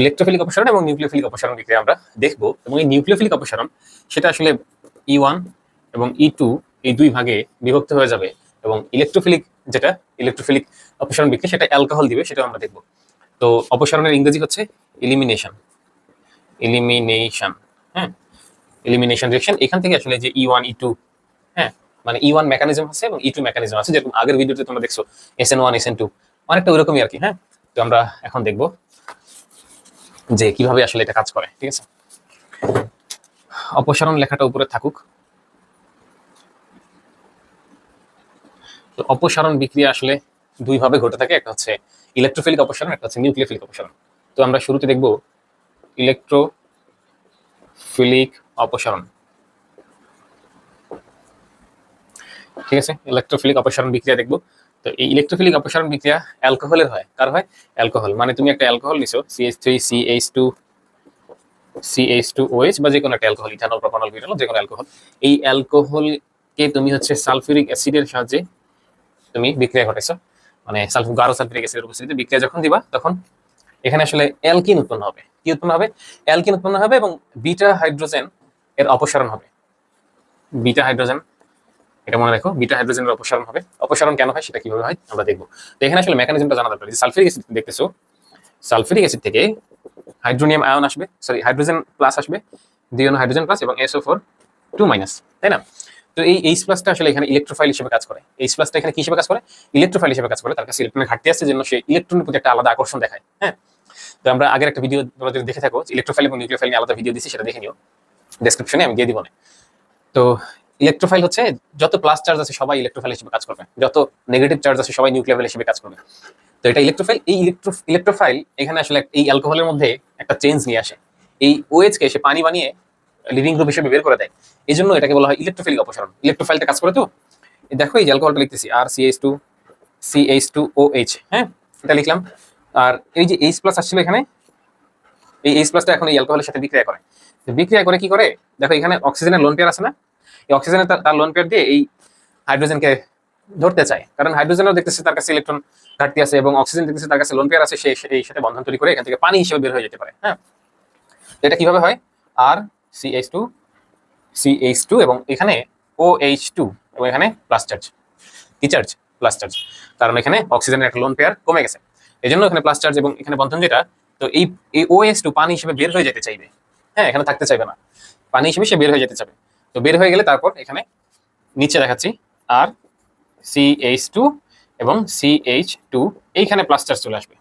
Electrophilic অপসারণ এবং nucleophilic অপসারণ বিক্রিয়া আমরা দেখব। এবং এই নিউক্লিওফিলিক অপসারণ, সেটা আসলে ই ওয়ান এবং ই টু এই দুই ভাগে বিভক্ত হয়ে যাবে এবং ইলেকট্রোফিলিক যেটা ইলেকট্রোফিলিক অপসারণ বিক্রিয়া, সেটা অ্যালকোহল দিবে সেটা আমরা দেখব। তো অপসারণের ইংরেজি হচ্ছে ইলিমিনেশন ইলিমিনেশন হ্যাঁ? ইলিমিনেশন রিয়েকশন এখান থেকে আসলে যে ই ওয়ান ই টু হ্যাঁ? মানে ই ওয়ান মেকানিজম আছে এবং ই টু মেকানিজম আছে, যেরকম আগের ভিডিওতে তোমরা দেখছ S N one S N two অনেকটা ওইরকমই আর কি হ্যাঁ? তো আমরা এখন দেখব যে কীভাবে আসলে এটা কাজ করে, ঠিক আছে? অপসারণ লেখাটা উপরে থাকুক। তো অপসারণ বিক্রিয়া আসলে দুই ভাবে ঘটে থাকে, একটা হচ্ছে ইলেকট্রোফিলিক অপসারণ, একটা হচ্ছে নিউক্লিওফিলিক অপসারণ। তো আমরা শুরুতে দেখব ইলেকট্রোফিলিক অপসারণ। ঠিক আছে? ইলেকট্রোফিলিক অপসারণ বিক্রিয়া দেখব। তো এই ইলেকট্রোফিলিক অপসারণ বিক্রিয়া অ্যালকোহলের হয়। কার হয়? অ্যালকোহল মানে তুমি একটা অ্যালকোহল নিছো C H three C H two C H two O H বা যে কোনো একটা অ্যালকোহল ইথানল প্রোপানল বিউটানল যে কোনো অ্যালকোহল এই অ্যালকোহলকে তুমি হচ্ছে সালফিউরিক অ্যাসিডের সাহায্যে তুমি বিক্রিয়া ঘটাইছো। মানে সালফু গাঢ় সালফিউরিক অ্যাসিডের উপস্থিতিতে বিক্রিয়া যখন দিবা, তখন এখানে আসলে অ্যালকিন উৎপন্ন হবে। কি উৎপন্ন হবে? অ্যালকিন উৎপন্ন হবে এবং বিটা হাইড্রোজেন এর অপসারণ হবে। বিটা হাইড্রোজেন এটা মনে রাখো, বিটা হাইড্রোজেনের অপসারণ হবে। অপসারণ কেন হয়? সেটা কীভাবে হয়? আমরা দেখব। তো এখানে আসলে মেকানিজমটা জানা দরকার সালফিউরিক অ্যাসিড দেখতেছো? সালফিউরিক অ্যাসিড থেকে হাইড্রোনিয়াম আয়ন আসবে সরি হাইড্রোজেন প্লাস আসবে দ্বিতীয় হাইড্রোজেন প্লাস এবং S O four two minus তাই না? তো এই এইচ প্লাসটা আসলে এখানে ইলেকট্রোফাইল হিসেবে কাজ করে। এইচ প্লাসটা এখানে কি হিসেবে কাজ করে? ইলেকট্রোফাইল হিসেবে কাজ করে। তার কাছে ইলেকট্রনের ঘাটতি আছে জন্য সে ইলেকট্রনের প্রতি একটা আলাদা আকর্ষণ দেখায় হ্যাঁ? তো আমরা আগের একটা ভিডিও তোমরা যদি দেখে থাকো ইলেকট্রোফাইল এবং নিউক্লিওফাইল নিয়ে আলাদা ভিডিও দিচ্ছি সেটা দেখে নিও। ডেসক্রিপশনে আমি দিয়ে দিব না তো ইলেকট্রোফাইল হচ্ছে যত প্লাস চার্জ আছে সবাই ইলেকট্রোফাইল হিসেবে কাজ করবে। যত নেগেটিভ চার্জ আছে সবাই নিউক্লিয়ার হিসেবে কাজ করবে। তো এটা ইলেকট্রোফাইল এই ইলেকট্রো ইলেকট্রোফাইল এখানে আসলে এই অ্যালকোহলের মধ্যে একটা চেঞ্জ নিয়ে আসে। এই ওএইচ কে সে পানি বানিয়ে লিভিং গ্রুপ হিসেবে বের করে দেয়। এই জন্য এটাকে বলা হয় ইলেকট্রোফিলিক অপসারণ। ইলেকট্রোফাইলটা কাজ করে তো? দেখো এই যে অ্যালকোহলটা লিখতেছি R C H two C H two O H হ্যাঁ? এটা লিখলাম। আর এই যে এইচ প্লাস আসছিল এখানে, এই এইচ প্লাসটা এখন এই অ্যালকোহলের সাথে বিক্রিয়া করে। বিক্রিয়া করে কি করে? দেখো এখানে অক্সিজেনের লোন পেয়ার আছে না? এই অক্সিজেনের তার- লোন পেয়ার দিয়ে এই হাইড্রোজেনকে ধরতে চায়। কারণ হাইড্রোজেনও দেখতেছে তার কাছে ইলেকট্রন ঘাটতি আছে এবং অক্সিজেন দেখতেছে তার কাছে লোন পেয়ার আছে, সে সে- এই সাথে বন্ধন তৈরি করে এখান থেকে পানি হিসেবে বের হয়ে যেতে পারে হ্যাঁ? এটা কীভাবে হয়? R C H two C H two এবং এখানে ও এইচ টু এবং এখানে প্লাস চার্জ কি চার্জ প্লাস চার্জ কারণ এখানে অক্সিজেনের একটা লোন পেয়ার কমে গেছে। এই জন্য এখানে প্লাস চার্জ এবং এখানে বন্ধন যেটা, তো এই ও এইচ টু পানি হিসেবে বের হয়ে যেতে চাইবে হ্যাঁ? এখানে থাকতে চাইবে না। পানি হিসেবে সে বের হয়ে যেতে চাবে তো বের হয়ে গেলে তারপর এখানে নিচে দেখাচ্ছি আর সি এইচ টু এবং সি এইচ টু এইখানে প্লাস চার্জ চলে আসবে।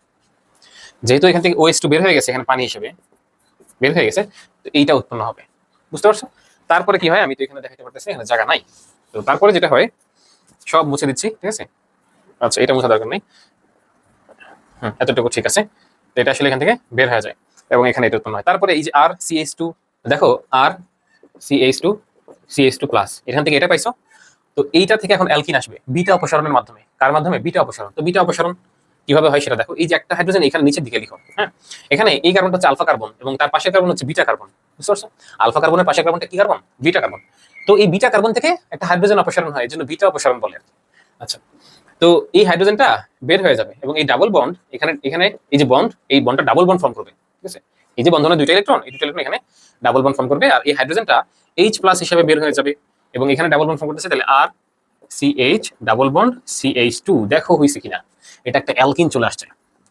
যেহেতু এখান থেকে ওএস টু বের হয়ে গেছে, এখানে পানি হিসেবে বের হয়ে গেছে, তো এইটা উৎপন্ন হবে। বুঝতে পারছ? তারপরে কি হয়? আমি তো এখানে দেখাতে পারতেছি, এখানে জায়গা নাই। তো তারপরে যেটা হয়, সব মুছে দিচ্ছি, ঠিক আছে? আচ্ছা এটা মুছা দরকার নেই। হুম, এতটুকু ঠিক আছে। তো এটা আসলে এখান থেকে বের হয়ে যায় এবং এখানে এটা উৎপন্ন হয়। তারপরে এই যে আর সিএইচ টু দেখো R C H two C H two plus এখান থেকে এটা পাইছো? তো এইটা থেকে এখন অ্যালকিন আসবে বিটা অপসারণের মাধ্যমে। কার মাধ্যমে? বিটা অপসারণ। তো বিটা অপসারণ কীভাবে হয় সেটা দেখো। এই যে একটা হাইড্রোজেন এখানে নিচের দিকে লিখো হ্যাঁ? এখানে এই কার্বনটা হচ্ছে আলফা কার্বন এবং তার পাশের কার্বন হচ্ছে বিটা কার্বন বুঝতে পারছ? আলফা কার্বনের পাশের কার্বনটা কি কার্বন বিটা কার্বন তো এই বিটা কার্বন থেকে একটা হাইড্রোজেন অপসারণ হয় বিটা অপসারণ বলে। আচ্ছা তো এই হাইড্রোজেনটা বের হয়ে যাবে এবং এই ডাবল বন্ড এখানে এখানে এই যে বন্ড এই বন্ডটা ডাবল বন্ড ফর্ম করবে, ঠিক আছে? এই যে বন্ধনের দুইটা ইলেকট্রন এই দুটো ইলেকট্রন এখানে ডাবল বন্ড ফর্ম করবে, আর এই হাইড্রোজেনটা এইচ প্লাস হিসেবে বের হয়ে যাবে। এবং এখানে ডাবল বন্ড ফর্ম করতেছে, তাহলে R C H double bond C H two দেখো হয়েছে কিনা। এটা একটা অ্যালকিন চলে আসছে।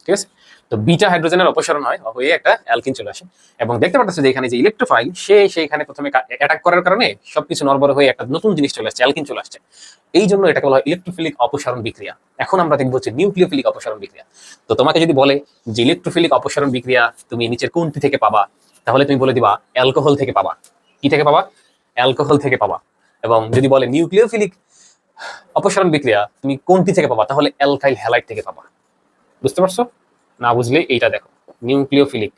ঠিক আছে? তো বিটা হাইড্রোজেনের অপসারণ হয়, হয়ে একটা অ্যালকিন চলে আসে। এবং দেখতে পাচ্ছি যে এখানে যে ইলেকট্রোফাইল সে সেইখানে প্রথমে অ্যাটাক করার কারণে সবকিছু নরবর হয়ে একটা নতুন জিনিস চলে আসছে অ্যালকিন চলে আসছে। এই জন্য এটাকে বলা হয় ইলেকট্রোফিলিক অপসারণ বিক্রিয়া। এখন আমরা দেখব হচ্ছে নিউক্লিওফিলিক অপসারণ বিক্রিয়া। তো তোমাকে যদি বলে যে ইলেকট্রোফিলিক অপসারণ বিক্রিয়া তুমি নিচের কোনটি থেকে পাবা, তাহলে তুমি বলে দিবা অ্যালকোহল থেকে পাবা। কি থেকে পাবা? অ্যালকোহল থেকে পাবা। এবং যদি বলে নিউক্লিওফিলিক অপসারণ বিক্রিয়া তুমি কোনটি থেকে পাবা, তাহলে অ্যালকাইল হ্যালাইড থেকে পাবা। বুঝতে পারছ? না বুঝলে এইটা দেখো। নিউক্লিওফিলিক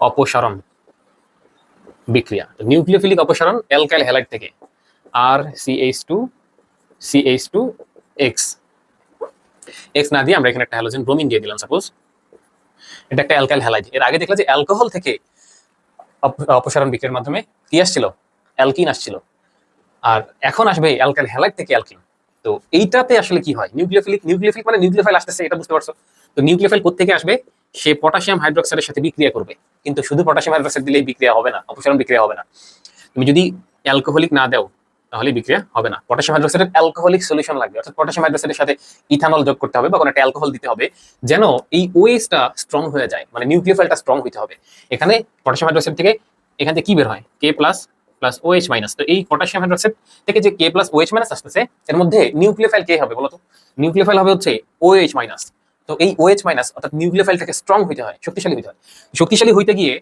অপসারণ বিক্রিয়া। নিউক্লিওফিলিক অপসারণ অ্যালকাইল হ্যালাইড থেকে। R C H two C H two X X না দিয়ে আমরা এখানে একটা হ্যালোজেন ব্রোমিন দিয়ে দিলাম সাপোজ এটা একটা অ্যালকাইল হ্যালাইড এর আগে দেখলে যে অ্যালকোহল থেকে অপ- অপসারণ বিক্রিয়ার মাধ্যমে কি আসছিল? অ্যালকিন আসছিল। আর এখন আসবে অ্যালকাইল হ্যালাইড থেকে অ্যালকিন তো এইটাতে আসলে কি হয়? নিউক্লিওফিলিক নিউক্লিওফিলিক মানে নিউক্লিওফাইল আসতেছে, এটা বুঝতে পারছ? তো নিউক্লিওফাইল থেকে আসবে? সে পটাশিয়াম হাইড্রোক্সাইডের সাথে বিক্রিয়া করবে। কিন্তু শুধু পটাশিয়াম হাইড্রোক্সাইড দিলেই বিক্রিয়া হবে না, অপসারণ বিক্রিয়া হবে না। তুমি যদি অ্যালকোহলিক না দাও তাহলে বিক্রিয়া হবে না। পটাশিয়াম হাইড্রোক্সাইডের অ্যালকোহলিক সলিউশন লাগবে। অর্থাৎ পটাশিয়াম হাইড্রোক্সাইডের সাথে ইথানল যোগ করতে হবে বা কোনো একটা অ্যালকোহল দিতে হবে, যেন এই ওয়েসটা স্ট্রং হয়ে যায় মানে নিউক্লিওফাইলটা স্ট্রং হতে হবে। এখানে পটাশিয়াম হাইড্রোক্সাইড থেকে এখান থেকে কি বের হয়? K plus plus O H minus তো এই পটাশিয়াম হাইড্রোক্সাইড থেকে যে কে প্লাস ওএইচ মাইনাস আসতেছে, এর মধ্যে নিউক্লিওফাইল কে হবে বলতো। নিউক্লিওফাইল হবে হচ্ছে ওএইচ মাইনাস তো এই ওএইচ মাইনাস অর্থাৎ নিউক্লিওফাইলটাকে স্ট্রং হইতে হয়, শক্তিশালী হইতে হয়। শক্তিশালী হইতে গিয়ে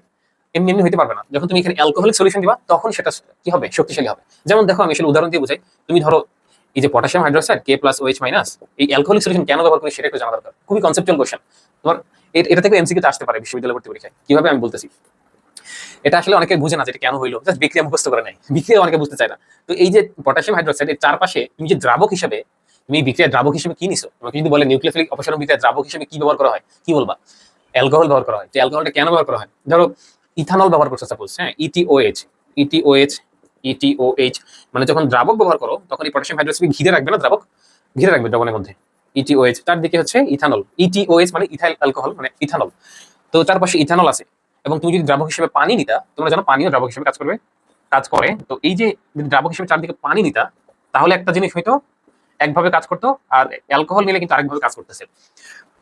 এমনি এমনি হইতে পারবে না। যখন তুমি এখানে অ্যালকোহলিক সলিউশন দিবা, তখন সেটা কি হবে? শক্তিশালী হবে। যেমন দেখো, আমি আসলে উদাহরণ দিয়ে বুঝাই। তুমি ধরো, এই যে potassium hydroxide K plus O H minus এই অ্যালকোহলিক সলিউশন কেন ব্যবহার করি সেটা একটু জানা দরকার। খুবই কনসেপচুয়াল কোশ্চেন তোমার এটা থেকে এমসিকিউতে আসতে পারে বিশ্ববিদ্যালয় ভর্তি পরীক্ষায়। কীভাবে আমি বলতেছি? এটা আসলে অনেকে বুঝে না যে কেন হইল। জাস্ট বিক্রিয়া মুখস্থ করে নাই বিক্রিয়া অনেকে বুঝতে চায় না। তো এই যে পটাশিয়াম হাইড্রোক্সাইড এর চারপাশে তুমি যে দ্রাবক হিসেবে, তুমি বিক্রিয়া দ্রাবক হিসেবে কি নিছো? তোমাকে যদি বলে নিউক্লিওফিলিক অপসারণ বিক্রিয়া দ্রাবক হিসেবে কি ব্যবহার করা হয়? কি বলবা? অ্যালকোহল ব্যবহার করা হয়। যে অ্যালকোহলটা কেন ব্যবহার করা হয়? ধরো ইথানল ব্যবহার করছ সাপোজ হ্যাঁ। E ইটিওএইচ ইটিওএইচ ইটিওএইচ মানে যখন দ্রাবক ব্যবহার করো তখন এই পটাশিয়াম হাইড্রোক্সাইড ঘিরে রাখবে না দ্রাবক? ঘিরে রাখবে দ্রবণের মধ্যে। ইটিওএইচ তার দিকে হচ্ছে ইথানল। ইটিওএইচ মানে ইথাইল অ্যালকোহল মানে ইথানল। তো তার পাশে ইথানল আছে। এবং তুমি যদি দ্রাবক হিসেবে পানি নিতা তোমরা জানো পানিও দ্রাবক হিসেবে কাজ করবে কাজ করে। তো এই যে যদি দ্রাবক হিসেবে চারদিকে পানি নিতা তাহলে একটা জিনিস হয়তো একভাবে কাজ করতো আর অ্যালকোহল নিলে কিন্তু আরেকভাবে কাজ করতেছে।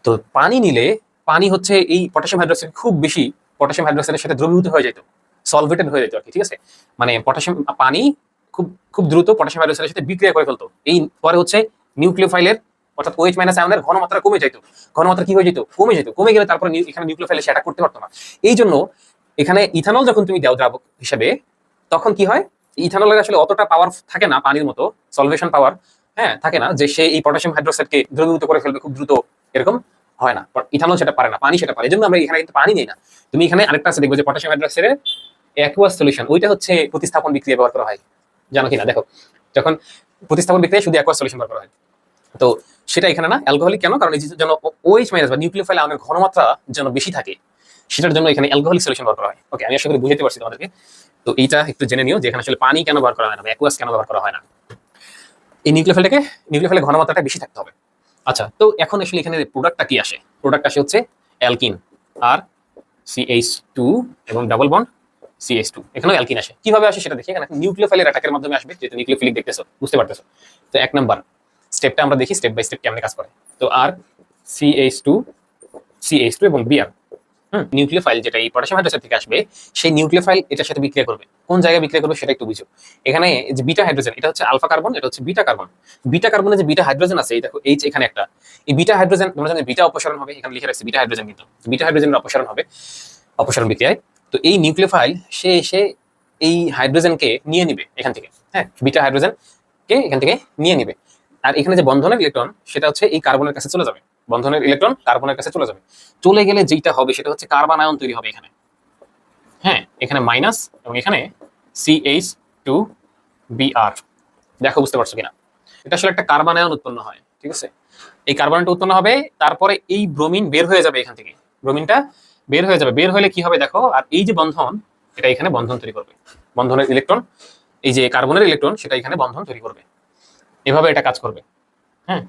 তো পানি নিলে পানি হচ্ছে এই পটাশিয়াম হাইড্রোক্সাইড খুব বেশি পটাশিয়াম হাইড্রোক্সাইডের সাথে দ্রবীভূত হয়ে যেত সলভেটেড হয়ে যেত আর কি, ঠিক আছে? মানে পটাশিয়াম পানি খুব খুব দ্রুত পটাশিয়াম হাইড্রোক্সাইডের সাথে বিক্রিয়া করে ফেলতো। এই পরে হচ্ছে নিউক্লিওফাইলের, অর্থাৎ ওএইচ মাইনাস আয়নের ঘনমাত্রা কমে যেত। ঘনমাত্রা কি হয়ে যেত? কমে যেত। কমে গেলে তারপরে এখানে নিউক্লিওফাইলে সেটা করতে পারতো না। এই জন্য এখানে ইথানল যখন তুমি দাও দ্রাবক হিসেবে, তখন কি হয়? ইথানলের আসলে অতটা পাওয়ার থাকে না পানির মতো সলভেশন পাওয়ার হ্যাঁ থাকে না, যে সে এই পটাশিয়াম হাইড্রোক্সাইডকে দ্রবীভূত করে ফেলবে খুব দ্রুত এরকম। হয় না ইথানল সেটা পারে না, পানি সেটা পারে, এই জন্য আমরা এখানে কিন্তু পানি নেই না। তুমি এখানে আরেকটা আছে, দেখবে যে পটাশিয়াম হাইড্রোক্সাইডের অ্যাকুয়াস সলিউশন ওইটা হচ্ছে প্রতিস্থাপন বিক্রিয়া ব্যবহার করা হয়। জানো কিনা? দেখো, যখন প্রতিস্থাপন বিক্রিয়া শুধু অ্যাকুয়াস সলিউশন ব্যবহার করা হয়। তো সেটা এখানে না অ্যালকোহলিক কেন? কারণ এই যেন ওএইচ মাইনাস বা নিউক্লিওফাইল আয়নের ঘনমাত্রা যেন বেশি থাকে, সেটার জন্য এখানে অ্যালকোহলিক সলিউশন ব্যবহার করা হয়। ওকে আমি আশা করি বুঝতে পারছি তোমাদেরকে। তো এইটা একটু জেনে নিও যে এখানে আসলে পানি কেন ব্যবহার করা হয় না অ্যাকুয়াস কেন ব্যবহার করা হয় না। এই নিউক্লিওফাইলটাকে নিউক্লিওফাইলের ঘনমাত্রাটা বেশি থাকতে হবে। আচ্ছা তো এখন আসলে এখানে প্রোডাক্টটা কি আসে? প্রোডাক্ট আসে হচ্ছে অ্যালকিন আর সিএইচ টু এবং ডাবল বন্ড সিএইচ টু এখানেও অ্যালকিন আসে। কীভাবে আসে সেটা দেখি। এখানে নিউক্লিওফাইলের অ্যাটাকের মাধ্যমে আসবে, যেহেতু নিউক্লিওফিলিক দেখতেছো, বুঝতে পারতেছো। তো এক নাম্বার স্টেপটা আমরা দেখি স্টেপ বাই স্টেপ কেমনে কাজ করে। তো R C H two C H two এবং বিআর নিউক্লিওফাইল যেটা এই পটাশিয়াম হাইড্রোক্সাইড থেকে আসবে, সেই এটার সাথে বিক্রিয়া করবে। কোন জায়গায় বিক্রিয়া করবে সেটা একটু বুঝো। এখানে যে বিটা হাইড্রোজেন এটা হচ্ছে আলফা কার্বন এটা হচ্ছে বিটা কার্বন বিটা কার্বনে যে বিটা হাইড্রোজেন আছে, এই দেখো এইচ এখানে একটা, এই বিটা হাইড্রোজেন তোমরা জানো বিটা অপসারণ হবে, এখানে লিখে বিটা হাইড্রোজেন কিন্তু। বিটা হাইড্রোজেনের অপসারণ হবে, অপসারণ বিক্রিয়ায়। তো এই নিউক্লিওফাইল সে এসে এই হাইড্রোজেনকে নিয়ে নিবে এখান থেকে হ্যাঁ বিটা হাইড্রোজেনকে এখান থেকে নিয়ে নিবে। আর এখানে যে বন্ধনের ইলেকট্রন সেটা হচ্ছে এই কার্বনের কাছে চলে যাবে। বন্ধনের ইলেকট্রন কার্বনের কাছে চলে যাবে। চলে গেলে যেটা হবে সেটা হচ্ছে কার্বন আয়ন তৈরি হবে এখানে। হ্যাঁ এখানে মাইনাস এবং এখানে সিএইচ টু বিআর দেখো, বুঝতে পারছ কিনা? এটা আসলে একটা কার্বন আয়ন উৎপন্ন হয়, ঠিক আছে? এই কার্বনটা উৎপন্ন হবে, তারপরে এই ব্রোমিন বের হয়ে যাবে এখান থেকে। ব্রোমিনটা বের হয়ে যাবে। বের হলে কি হবে দেখো, আর এই যে বন্ধন, এটা এখানে বন্ধন তৈরি করবে। বন্ধনের ইলেকট্রন এই যে কার্বনের ইলেকট্রন সেটা এখানে বন্ধন তৈরি করবে। এভাবে এটা কাজ করবে। হ্যাঁ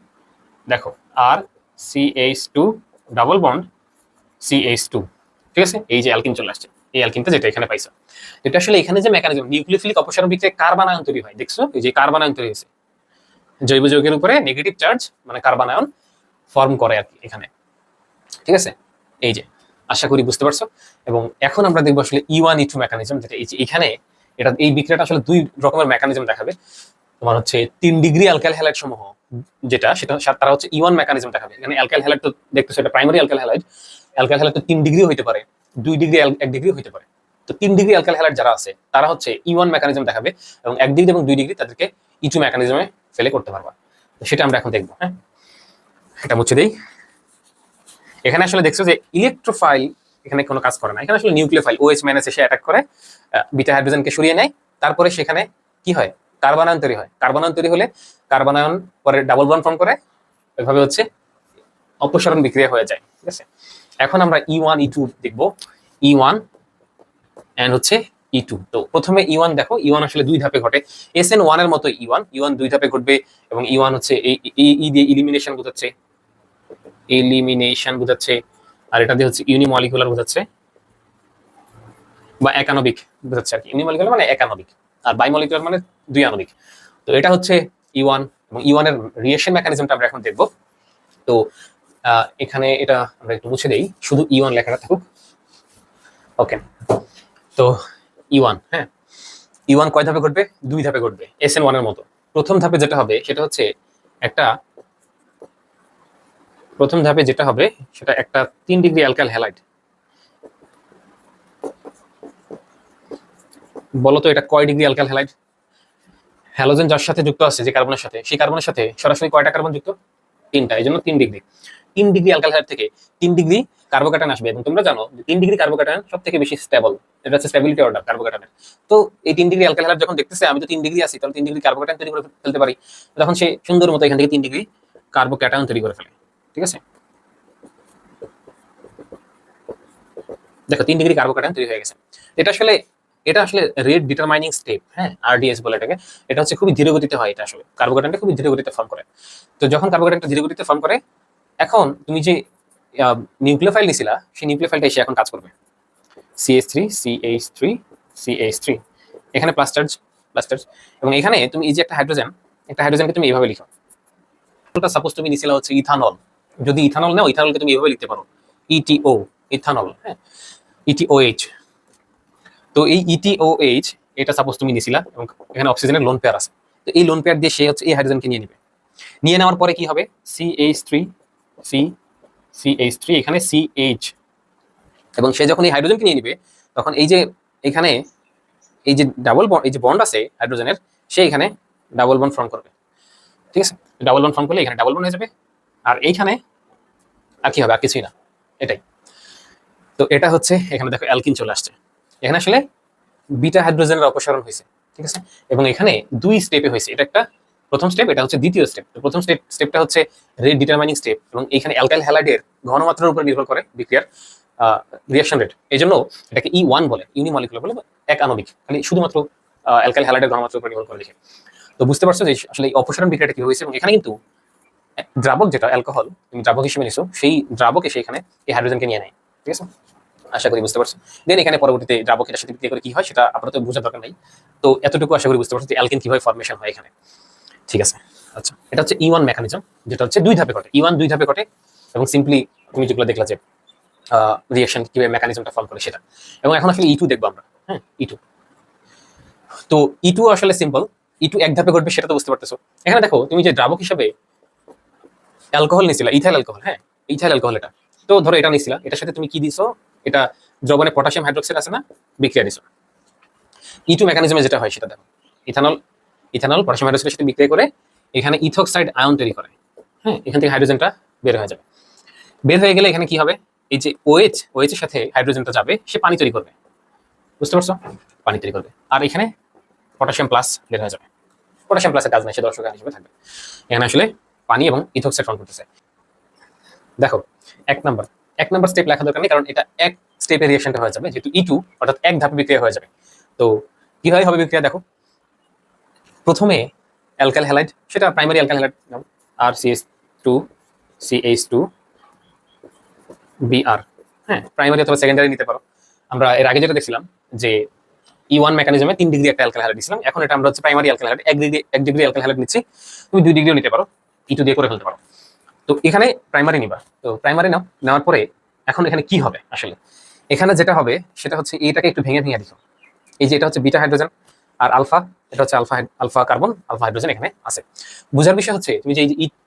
দেখো, R C H two double bond C H two ঠিক আছে? এই যে অ্যালকিন চলে আসছে। এই অ্যালকিনটা যেটা এখানে পাইছো। এটা আসলে এখানে যে মেকানিজম নিউক্লিওফিলিক অপসারণ বিক্রিয়ায় কার্বন আয়ন তৈরি হয়, দেখছ? এই যে কার্বন আয়ন তৈরি হয়েছে। জৈব যৌগের উপরে নেগেটিভ চার্জ মানে কার্বন আয়ন ফর্ম করে আর কি এখানে। ঠিক আছে? এই যে, আশা করি বুঝতে পারছ? এবং এখন আমরা দেখব আসলে E one E two mechanism যেটা এই যে এখানে, এটা, এই বিক্রিয়াটা আসলে দুই রকমের মেকানিজম দেখাবে। তোমার হচ্ছে তিন ডিগ্রি অ্যালকাইল হ্যালাইড সমূহ যেটা, সেটা তারা হচ্ছে ইওয়ান মেকানিজম দেখাবে এখানে অ্যালকাইল হ্যালাইড তো দেখতেছো, এটা primary alkyl halide alkyl halide তো তিন ডিগ্রি হইতে পারে, দুই ডিগ্রি এক ডিগ্রি হইতে পারে। তো তিন ডিগ্রি অ্যালকাইল হ্যালাইড যারা আছে, তারা হচ্ছে ইওয়ান মেকানিজম দেখাবে এবং এক ডিগ্রি এবং দুই ডিগ্রি তাদেরকে ইটু মেকানিজমে ফেলে করতে পারবা। তো সেটা আমরা এখন দেখব হ্যাঁ? এটা মুছে দেই। এখানে আসলে দেখছ যে ইলেকট্রোফাইল এখানে কোনো কাজ করে না। এখানে আসলে নিউক্লিওফাইল ওএইচ মাইনাস এসে অ্যাটাক করে বিটা হাইড্রোজেনকে সরিয়ে নেয়। তারপরে সেখানে কি হয়? কার্বনায়ন তৈরি হয়। কার্বনায়ন তৈরি হলে কার্বনায়ন পরে ডাবল বন্ড ফর্ম করে, এভাবে হচ্ছে অপসারণ বিক্রিয়া হয়ে যায়, ঠিক আছে? এখন আমরা ই ওয়ান ই টু দেখব। ই ওয়ান অ্যান্ড হচ্ছে ই টু তো প্রথমে ই ওয়ান দেখো। ই ওয়ান আসলে দুই ধাপে ঘটে। এস এন ওয়ানের মতো ই ওয়ান ই ওয়ান দুই ধাপে ঘটবে এবং ই ওয়ান হচ্ছে এই ই দিয়ে ইলিমিনেশন বোঝাচ্ছে। এলিমিনেশন বোঝাচ্ছে। আর এটা দিয়ে হচ্ছে ইউনিমলিকুলার বোঝাচ্ছে বা একানবিক বোঝাচ্ছে আর কি। ইউনিমলিকুলার মানে একানবিক আর বাইমলিকুলার মানে দুই আণবিক। তো এটা হচ্ছে ই ওয়ান এবং ই ওয়ানের মেকানিজমটা আমরা এখন দেখব। তো এখানে এটা আমরা একটু মুছে দেই। শুধু ই ওয়ান লেখাটা থাকুক। ওকে তো ই ওয়ান হ্যাঁ? ই ওয়ান কয় ধাপে ঘটবে? দুই ধাপে ঘটবে। এস এন ওয়ানের মতো। প্রথম ধাপে যেটা হবে, সেটা হচ্ছে একটা প্রথম ধাপে যেটা হবে, সেটা একটা তিন ডিগ্রি অ্যালকাল হ্যালাইড বলতো এটা কয় ডিগ্রি অ্যালকাল হ্যালাইড হ্যালোজেন যার সাথে যুক্ত আছে, যে কার্বনের সাথে, সেই কার্বনের সাথে সরাসরি কয়টা কার্বন যুক্ত? তিনটা, এই জন্য তিন ডিগ্রি। তিন ডিগ্রি অ্যালকাল হ্যালাইড থেকে তিন ডিগ্রি কার্বোকাটান আসবে। এবং তোমরা জানো যে তিন ডিগ্রি কার্বোকাটান সব থেকে বেশি স্টেবল এটা হচ্ছে স্টেবিলিটি অর্ডার কার্বোকাটানের তো এই তিন ডিগ্রি অ্যালকাল হ্যালাইড যখন দেখতেছে, আমি তো তিন ডিগ্রি আছি, তাহলে তিন ডিগ্রি কার্বোকাটান তৈরি করে ফেলতে পারি। তখন সে সুন্দর মতো এখান থেকে তিন ডিগ্রি কার্বোক্যাটায়ন তৈরি করে ফেলে। ঠিক আছে? দেখো, তিন ডিগ্রি কার্বোক্যাটায়ন তৈরি হয়ে গেছে। এটা আসলে এটা আসলে রেট ডিটারমাইনিং স্টেপ হ্যাঁ? আরডিএস বলে এটাকে। এটা হচ্ছে খুবই ধীর গতিতে হয় এটা আসলে। কার্বোক্যাটায়নটা খুবই ধীর গতিতে ফর্ম করে। তো যখন কার্বোক্যাটায়নটা ধীর গতিতে ফর্ম করে, এখন তুমি যে নিউক্লিওফাইল নিছিলা, সেই নিউক্লিওফাইলটা এসে এখন কাজ করবে। C S three C H three C H three এখানে প্লাস চার্জ প্লাস চার্জ এবং এখানে তুমি এই যে একটা হাইড্রোজেন একটা হাইড্রোজেনকে তুমি এইভাবে লিখো। সাপোজ তুমি নিছিলা হচ্ছে ইথানল যদি ইথানল নাও ইথানলকে তুমি এইভাবে লিখতে পারো। ইটিও ইথানল হ্যাঁ? ইটিওএইচ তো এই ইটিওএইচ এটা সাপোজ তুমি নিছিলা এবং এখানে অক্সিজেনের লোন পেয়ার আছে। তো এই লোন পেয়ার দিয়ে সে হচ্ছে এই হাইড্রোজেনকে নিয়ে নেবে। নিয়ে নেওয়ার পরে কি হবে? C H three C C H three এখানে সি এইচ এবং সে যখন এই হাইড্রোজেনকে নিয়ে নিবে, তখন এই যে এখানে এই যে ডাবল এই যে বন্ড আছে হাইড্রোজেনের সে এখানে ডাবল বন্ড ফর্ম করবে। ঠিক আছে? ডাবল বন্ড ফর্ম করলে এখানে ডাবল বন্ড হয়ে যাবে। আর এইখানে আর কি হবে? আর কিছুই না। এটাই। তো এটা হচ্ছে, এখানে দেখো অ্যালকিন চলে আসছে। এখানে আসলে বিটা হাইড্রোজেনের অপসারণ হয়েছে, ঠিক আছে? এবং এখানে দুই স্টেপে হয়েছে। এটা একটা প্রথম স্টেপ এটা হচ্ছে দ্বিতীয় স্টেপ প্রথম স্টেপ স্টেপটা হচ্ছে রেট ডিটারমাইনিং স্টেপ এবং এখানে অ্যালকাইল হ্যালাইডের ঘনমাত্রার উপর নির্ভর করে বিক্রিয়ার রিয়াকশন রেট এই জন্য এটাকে ই ওয়ান বলে ইউনিমলিকুলার বলে এক আণবিক মানে শুধুমাত্র অ্যালকাইল হ্যালাইডের ঘনমাত্রার উপর নির্ভর করে দেখে তো বুঝতে পারছ যে আসলে এই অপসারণ বিক্রিয়াটা কি হয়েছে? এবং এখানে কিন্তু দ্রাবক যেটা অ্যালকোহল তুমি দ্রাবক হিসেবে নিছো, সেই দ্রাবকে সেখানে এই হাইড্রোজেনকে নিয়ে নেয়, ঠিক আছে? আশা করি বুঝতে পারছ। দেন এখানে পরবর্তীতে দ্রাবক এটার সাথে বিক্রিয়া করে কি হয়, সেটা আপাতত বোঝার দরকার নেই। তো এতটুকু আশা করি বুঝতে পারছ যে অ্যালকেন কীভাবে ফরমেশন হয় এখানে। ঠিক আছে? আচ্ছা এটা হচ্ছে ই ওয়ান মেকানিজম যেটা হচ্ছে দুই ধাপে ঘটে। ই ওয়ান দুই ধাপে ঘটে এবং সিম্পলি তুমি যেগুলো দেখলা যে রিয়েকশন কীভাবে মেকানিজমটা ফর্ম করে সেটা। এবং এখন আসলে ই টু দেখব আমরা। হ্যাঁ ই টু তো ই টু আসলে সিম্পল ই টু এক ধাপে ঘটবে, সেটা তো বুঝতে পারতেছো। এখানে দেখো, তুমি যে দ্রাবক হিসাবে অ্যালকোহল নিছিলা ইথাইল অ্যালকোহল হ্যাঁ? ইথাইল অ্যালকোহল এটা। তো ধরো এটা নিছিলা, এটার সাথে তুমি কি দিছো? এটা দ্রবণে পটাশিয়াম হাইড্রোক্সাইড আছে না? বিক্রিয়া দিছো। ই টু মেকানিজমে যেটা হয় সেটা দেখো। ইথানল ইথানল, পটাশিয়াম হাইড্রোক্সাইডের সাথে বিক্রিয়া করে এখানে ইথক্সাইড আয়ন তৈরি করে। হ্যাঁ এখান থেকে হাইড্রোজেনটা বের হয়ে যাবে। বের হয়ে গেলে এখানে কি হবে? এই যে ওএইচ এর সাথে হাইড্রোজেনটা যাবে, সে পানি তৈরি করবে। বুঝতে পারছ? পানি তৈরি করবে। আর এখানে পটাশিয়াম প্লাস বের হয়ে যাবে। পটাশিয়াম প্লাসের কাজ নাই, সে দর্শক হিসেবে থাকবে। এখানে আসলে পানি এবং ইথক্সাইড ফর্ম করতেছে। দেখো, এক নাম্বার এক নম্বর স্টেপ লেখা দরকার নেই, কারণ এটা এক স্টেপে রিয়েকশনটা হয়ে যাবে, যেহেতু ই টু অর্থাৎ এক ধাপে বিক্রিয়া হয়ে যাবে। তো কীভাবে হবে বিক্রিয়া? দেখো, প্রথমে অ্যালকাল হ্যালাইড সেটা প্রাইমারি অ্যালকাল হ্যালাইড নাও R C C S two C H two B R হ্যাঁ প্রাইমারি অথবা সেকেন্ডারি নিতে পারো। আমরা এর আগে যেটা দেখছিলাম, যে ই ওয়ান মেকানিজমে তিন ডিগ্রি একটা অ্যালকাল হ্যালাইড দিছিলাম এখন এটা আমরা হচ্ছে প্রাইমারি অ্যালকাল হ্যালাইড এক ডিগ্রি এক ডিগ্রি অ্যালকাল হ্যালাইড নিচ্ছি, তুমি দুই ডিগ্রিও নিতে পারো ই টু দিয়ে করে ফেলতে পারো। তো এখানে প্রাইমারি নিবা। তো প্রাইমারি নাও, নেওয়ার পরে এখন এখানে কি হবে আসলে? এখানে যেটা হবে, সেটা হচ্ছে এইটাকে একটু ভেঙে ভেঙে দিও এই যে এটা হচ্ছে বিটা হাইড্রোজেন আর আলফা এটা হচ্ছে alpha alpha carbon alpha hydrogen এখানে আছে। বুঝার বিষয় হচ্ছে, তুমি যে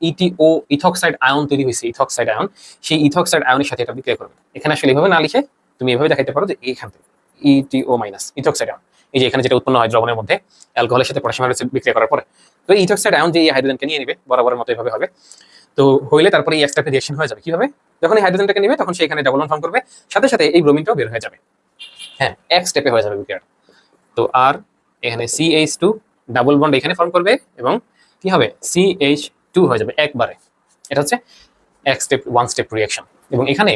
ইটিও ইথক্সাইড আয়ন তৈরি হয়েছে ইথক্সাইড আয়ন সেই ইথক্সাইড আয়নের সাথে এটা বিক্রিয়া করবে। এখানে আসলে এভাবে না লিখে তুমি এভাবে দেখাতে পারো যে এইখান থেকে ইটিও মাইনাস ইথক্সাইড আয়ন এই যে এখানে যেটা উৎপন্ন হয় দ্রবণের মধ্যে অ্যালকোহলের সাথে পটাশিয়াম বিক্রিয়া করার পরে। তো ইথক্সাইড আয়ন যে এই হাইড্রোজেনকে নিয়ে নেবে, বরাবরের মতো এভাবে হবে। তো হইলে তারপরে এই একটা রিয়েকশন হয়ে যাবে। কীভাবে? যখন এই হাইড্রোজেনটাকে নেবে, তখন সেখানে ডাবল বন্ড ফর্ম করবে। সাথে সাথে এই ব্রোমিনটাও বের হয়ে যাবে। হ্যাঁ এক স্টেপে হয়ে যাবে বিক্রিয়াটা। তো আর এখানে C H two double bond এখানে ফর্ম করবে এবং কি হবে? সিএইচ টু হয়ে যাবে একবারে। এটা হচ্ছে এক স্টেপ ওয়ান স্টেপ রিয়াকশন এবং এখানে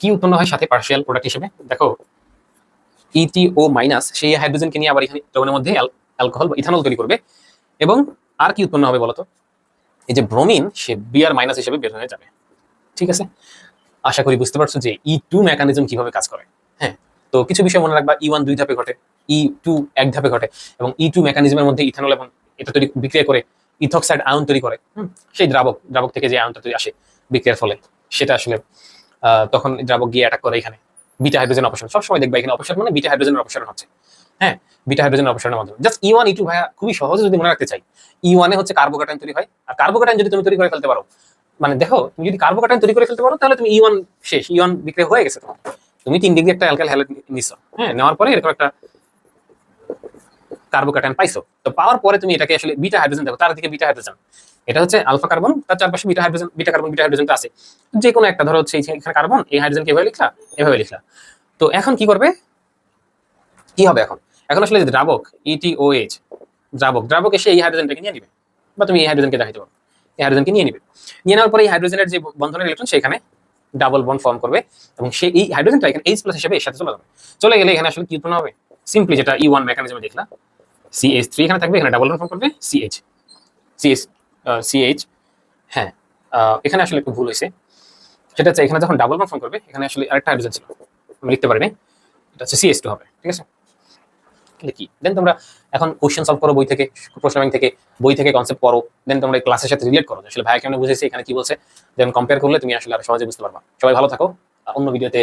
কি উৎপন্ন হয়? সাথে পার্শিয়াল প্রোডাক্ট হিসেবে। দেখো ইটিও মাইনাস সেই হাইড্রোজেনকে নিয়ে আবার এখানে দ্রবণের মধ্যে অ্যালকোহল বা ইথানল তৈরি করবে। এবং আর কি উৎপন্ন হবে বলতো? এই যে ব্রোমিন সে বিআর মাইনাস হিসেবে বের হয়ে যাবে। ঠিক আছে? আশা করি বুঝতে পারছ যে ই টু মেকানিজম কীভাবে কাজ করে। হ্যাঁ তো কিছু বিষয় মনে রাখবা ই ওয়ান দুই ধাপে ঘটে ই টু এক ধাপে ঘটে, এবং ই টু মেকানিজমের মধ্যে ইথানল এবং এটা তৈরি, বিক্রিয়া করে ইথক্সাইড আয়ন তৈরি করে সেই দ্রাবক দ্রাবক থেকে যে আয়নটা তৈরি আসে বিক্রিয়ার ফলে। সেটা আসলে তখন দ্রাবক গিয়ে অ্যাটাক করে এখানে। বিটা হাইড্রোজেন অপসারণ, সবসময় দেখবা এখানে অপসারণ মানে বিটা হাইড্রোজেনের অপসারণ হচ্ছে। হ্যাঁ বিটা হাইড্রোজেন অপসারণের মাধ্যমে। Just E one E two ভাইয়া, খুবই সহজে যদি মনে রাখতে চাই ই ওয়ানে হচ্ছে কার্বোকাটাইন তৈরি হয়, আর কার্বোকাটাইন যদি তুমি তৈরি করে ফেলতে পারো মানে দেখো, তুমি যদি কার্বোকাটাইন তৈরি করে ফেলতে পারো, তাহলে তুমি ই ওয়ান শেষ ই ওয়ান বিক্রিয়া হয়ে গেছে তোমার। তুমি তিন ডিগ্রি একটা অ্যালকাইল হ্যালাইড নিছো হ্যাঁ নেওয়ার পরে এরকম একটা কার্বোকাটাইন পাইছো। তো পাওয়ার পরে তুমি এটাকে আসলে বিটা হাইড্রোজেন দেখো, তার দিকে বিটা হাইড্রোজেন এটা হচ্ছে আলফা কার্বন তার চারপাশে beta hydrogen beta carbon beta হাইড্রোজেনটা আছে। যে কোনো একটা, ধরো হচ্ছে এখানে কার্বন এই হাইড্রোজেনকে এভাবে লিখলা এভাবে লিখলা। তো এখন কি করবে? কি হবে এখন? এখন আসলে দ্রাবক E ইটিওএইচ দ্রাবক দ্রাবক এসে এই হাইড্রোজেনটাকে নিয়ে নিবে। বা তুমি এই হাইড্রোজেনকে দেখাইতে পারো। এই হাইড্রোজেনকে নিয়ে নিবে। নিয়ে নেওয়ার পরে এই হাইড্রোজেনের যে বন্ধনের ইলেকট্রন সেখানে ডাবল বন্ড ফর্ম করবে এবং সেই এই হাইড্রোজেনটা এখানে এইচ প্লাস হিসেবে এর সাথে চলে যাবে। চলে গেলে এখানে আসলে কি উৎপন্ন হবে? সিম্পলি যেটা ই ওয়ান মেকানিজমে দেখলাম সিএইচ থ্রি এখানে থাকবে, এখানে ডাবল বন্ড ফর্ম করবে C H C H C H হ্যাঁ এখানে আসলে একটু ভুল হয়েছে। সেটা হচ্ছে এখানে যখন ডাবল বন্ড ফর্ম করবে, এখানে আসলে আরেকটা হাইড্রোজেন ছিল। আমি লিখতে পারিনি। এটা হচ্ছে সিএইচ টু হবে, ঠিক আছে? কি দেন তোমরা এখন কোশ্চেন সলভ করো বই থেকে প্রশ্ন ব্যাংক থেকে, বই থেকে কনসেপ্ট করো দেন তোমরা ক্লাসের সাথে রিলেট করো। আসলে ভাই কেন বুঝেছি, এখানে কি বলছে? দেন কম্পেয়ার করলে তুমি আসলে আর সহজে বুঝতে পারবা। সবাই ভালো থাকো অন্য ভিডিওতে